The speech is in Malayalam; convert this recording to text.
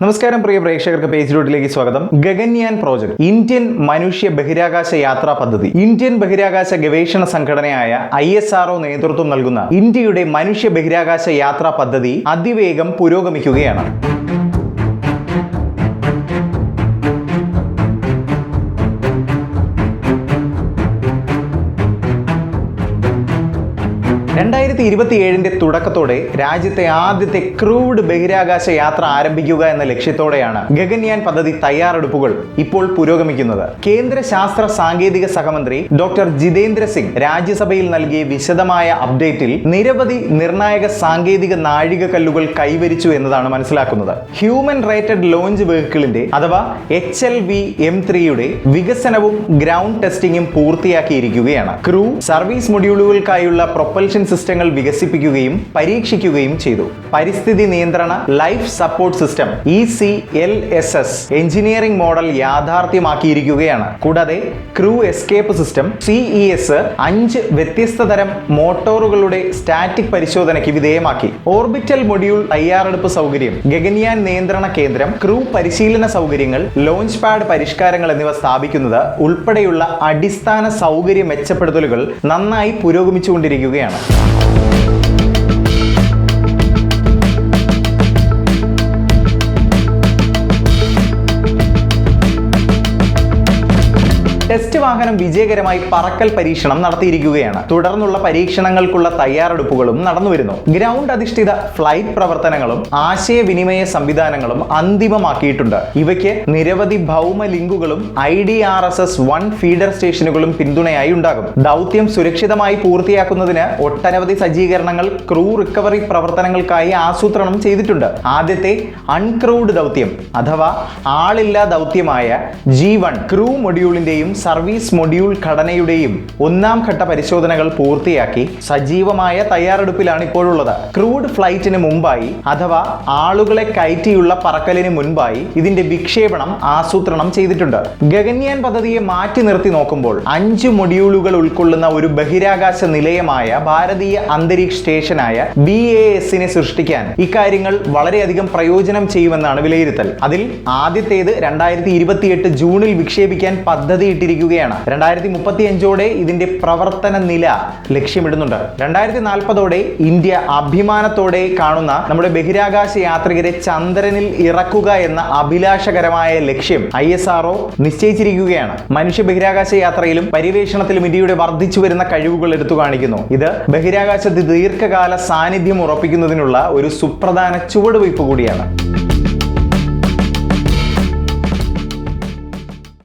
നമസ്കാരം പ്രിയ പ്രേക്ഷകർക്ക് പേജ് റൂട്ടിലേക്ക് സ്വാഗതം. ഗഗൻയാൻ പ്രോജക്ട് ഇന്ത്യൻ മനുഷ്യ ബഹിരാകാശ യാത്രാ പദ്ധതി ഇന്ത്യൻ ബഹിരാകാശ ഗവേഷണ സംഘടനയായ ഐ എസ് ആർഒ നേതൃത്വം നൽകുന്ന ഇന്ത്യയുടെ മനുഷ്യ ബഹിരാകാശ യാത്രാ പദ്ധതി അതിവേഗം പുരോഗമിക്കുകയാണ്. രണ്ടായിരത്തി ഇരുപത്തി ഏഴിന്റെ തുടക്കത്തോടെ രാജ്യത്തെ ആദ്യത്തെ ക്രൂഡ് ബഹിരാകാശ യാത്ര ആരംഭിക്കുക എന്ന ലക്ഷ്യത്തോടെയാണ് ഗഗൻയാൻ പദ്ധതി തയ്യാറെടുപ്പുകൾ ഇപ്പോൾ പുരോഗമിക്കുന്നത്. കേന്ദ്ര ശാസ്ത്ര സാങ്കേതിക സഹമന്ത്രി ഡോക്ടർ ജിതേന്ദ്ര സിംഗ് രാജ്യസഭയിൽ നൽകിയ വിശദമായ അപ്ഡേറ്റിൽ നിരവധി നിർണായക സാങ്കേതിക നാഴികക്കല്ലുകൾ കൈവരിച്ചു എന്നതാണ് മനസ്സിലാക്കുന്നത്. ഹ്യൂമൻ റേറ്റഡ് ലോഞ്ച് വെഹിക്കിളിന്റെ അഥവാ എച്ച് എൽ വി എം ത്രീയുടെ വികസനവും ഗ്രൗണ്ട് ടെസ്റ്റിംഗും പൂർത്തിയാക്കിയിരിക്കുകയാണ്. ക്രൂ സർവീസ് മൊഡ്യൂളുകൾക്കായുള്ള പ്രൊപ്പൽഷൻ സിസ്റ്റങ്ങൾ വികസിപ്പിക്കുകയും പരീക്ഷിക്കുകയും ചെയ്തു. പരിസ്ഥിതി നിയന്ത്രണ life support system E C L S S engineering model യാഥാർത്ഥ്യമാക്കിയിരിക്കുകയാണ്. കൂടാതെ crew escape system CE S അഞ്ച് വ്യത്യസ്ത തരം മോട്ടോറുകളുടെ സ്റ്റാറ്റിക് പരിശോധനയ്ക്ക് വിധേയമാക്കി. ഓർബിറ്റൽ മൊഡ്യൂൾ തയ്യാറെടുപ്പ് സൗകര്യം ഗഗൻയാൻ നിയന്ത്രണ കേന്ദ്രം ക്രൂ പരിശീലന സൗകര്യങ്ങൾ ലോഞ്ച് പാഡ് പരിഷ്കാരങ്ങൾ എന്നിവ സ്ഥാപിക്കുന്നത് ഉൾപ്പെടെയുള്ള അടിസ്ഥാന സൗകര്യ മെച്ചപ്പെടുത്തലുകൾ നന്നായി പുരോഗമിച്ചുകൊണ്ടിരിക്കുകയാണ്. Thank ടെസ്റ്റ് വാഹനം വിജയകരമായി പറക്കൽ പരീക്ഷണം നടത്തിയിരിക്കുകയാണ്. തുടർന്നുള്ള പരീക്ഷണങ്ങൾക്കുള്ള തയ്യാറെടുപ്പുകളും നടന്നുവരുന്നു. ഗ്രൗണ്ട് അധിഷ്ഠിത ഫ്ലൈറ്റ് പ്രവർത്തനങ്ങളും ആശയവിനിമയ സംവിധാനങ്ങളും അന്തിമമാക്കിയിട്ടുണ്ട്. ഇവയ്ക്ക് നിരവധി ഭൗമ ലിങ്കുകളും I D R S S one feeder സ്റ്റേഷനുകളും പിന്തുണയായി ഉണ്ടാകും. ദൗത്യം സുരക്ഷിതമായി പൂർത്തിയാക്കുന്നതിന് ഒട്ടനവധി സജ്ജീകരണങ്ങൾ ക്രൂ റിക്കവറി പ്രവർത്തനങ്ങൾക്കായി ആസൂത്രണം ചെയ്തിട്ടുണ്ട്. ആദ്യത്തെ അൺക്രൂഡ് ദൗത്യം അഥവാ ആളില്ലാ ദൗത്യമായ ജി വൺ ക്രൂ മൊഡ്യൂളിന്റെയും സർവീസ് മൊഡ്യൂൾ ഘടനയുടെയും ഒന്നാം ഘട്ട പരിശോധനകൾ പൂർത്തിയാക്കി സജീവമായ തയ്യാറെടുപ്പിലാണ് ഇപ്പോഴുള്ളത്. ക്രൂഡ് ഫ്ലൈറ്റിന് മുമ്പായി അഥവാ ആളുകളെ കയറ്റിയുള്ള പറക്കലിന് മുൻപായി ഇതിന്റെ വിക്ഷേപണം ആസൂത്രണം ചെയ്തിട്ടുണ്ട്. ഗഗൻയാൻ പദ്ധതിയെ മാറ്റി നിർത്തി നോക്കുമ്പോൾ അഞ്ച് മൊഡ്യൂളുകൾ ഉൾക്കൊള്ളുന്ന ഒരു ബഹിരാകാശ നിലയമായ ഭാരതീയ അന്തരീക്ഷ സ്റ്റേഷനായ ബി എ എസിനെ സൃഷ്ടിക്കാൻ ഇക്കാര്യങ്ങൾ വളരെയധികം പ്രയോജനം ചെയ്യുമെന്നാണ് വിലയിരുത്തൽ. അതിൽ ആദ്യത്തേത് രണ്ടായിരത്തി ഇരുപത്തിയെട്ട് ജൂണിൽ വിക്ഷേപിക്കാൻ പദ്ധതിയിട്ടിരിക്കുകയാണ് രണ്ടായിരത്തി മുപ്പത്തി അഞ്ചോടെ ഇതിന്റെ പ്രവർത്തന നില ലക്ഷ്യമിടുന്നുണ്ട്. രണ്ടായിരത്തി നാൽപ്പതോടെ ഇന്ത്യ അഭിമാനത്തോടെ കാണുന്ന നമ്മുടെ ബഹിരാകാശ യാത്രികരെ ചന്ദ്രനിൽ ഇറക്കുക എന്ന അഭിലാഷകരമായ ലക്ഷ്യം ഐ എസ് ആർഒ നിശ്ചയിച്ചിരിക്കുകയാണ്. മനുഷ്യ ബഹിരാകാശ യാത്രയിലും പര്യവേഷണത്തിലും ഇന്ത്യയുടെ വർദ്ധിച്ചു വരുന്ന കഴിവുകൾ എടുത്തു കാണിക്കുന്നു. ഇത് ബഹിരാകാശത്ത് ദീർഘകാല സാന്നിധ്യം ഉറപ്പിക്കുന്നതിനുള്ള ഒരു സുപ്രധാന ചുവടുവയ്പ് കൂടിയാണ്.